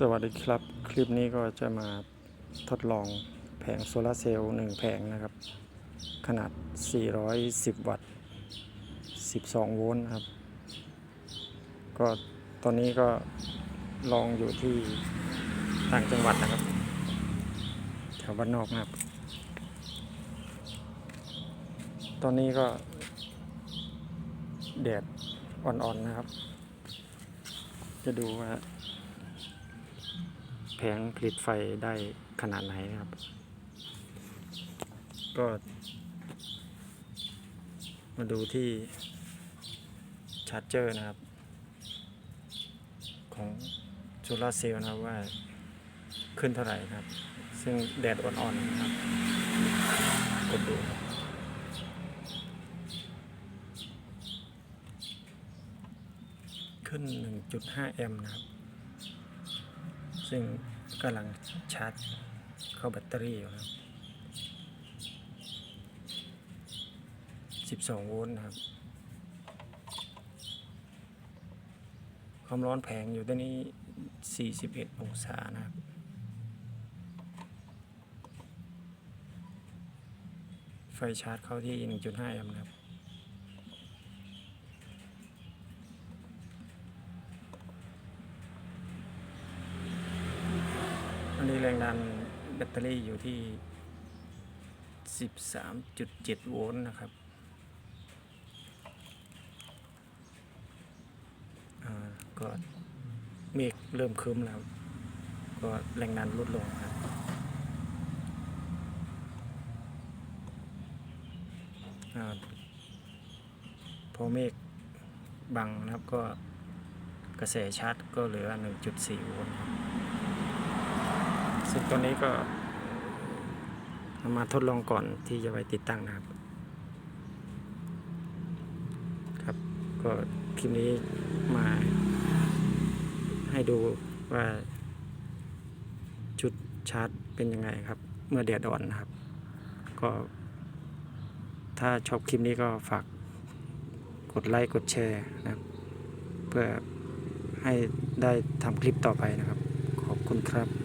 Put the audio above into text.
สวัสดีครับ คลิปนี้ก็จะมาทดลองแผงโซลาร์เซลล์1แผงนะครับ ขนาด 410 วัตต์ 12 โวลต์ครับ ก็ตอนนี้ก็ลองอยู่ที่ต่างจังหวัดนะครับ แถวบ้านนอกนะครับ ตอนนี้ก็แดดอ่อนๆนะครับ จะดูว่า งผลิตไฟได้ขนาดไหนนะครับ ก็ มาดูที่ชาร์จเจอร์นะครับ ของโซลาร์เซลล์นะครับว่าขึ้นเท่าไหร่นะครับ ซึ่งแดดอ่อนๆนะครับกดดูครับขึ้น 1.5 แอมป์นะครับ ซึ่ง กำลังชาร์จเข้าแบตเตอรี่อยู่นะครับ12โวลต์นะครับความร้อนแผงอยู่ตอนนี้ 41 องศานะครับ ไฟชาร์จเข้าที่ 1.5แอมป์นะครับ อันนี้แรงดันแบตเตอรี่อยู่ที่ 13.7 โวลต์นะครับก็เมฆเริ่มครึ้มแล้ว ก็แรงดันลดลงครับอพอเมฆบังนะครับก็กระแสชาร์จก็เหลือ 1.4 โวลต์ ซึ่งตัวนี้ก็เอามาทดลองก่อนที่จะไปติดตั้งนะครับ ครับ ก็คลิปนี้มาให้ดูว่าชุดชาร์จเป็นยังไงครับ เมื่อแดดอ่อนนะครับ ก็ ถ้าชอบคลิปนี้ก็ฝากกดไลค์กดแชร์นะครับ เพื่อให้ได้ทำคลิปต่อไปนะครับ ขอบคุณครับ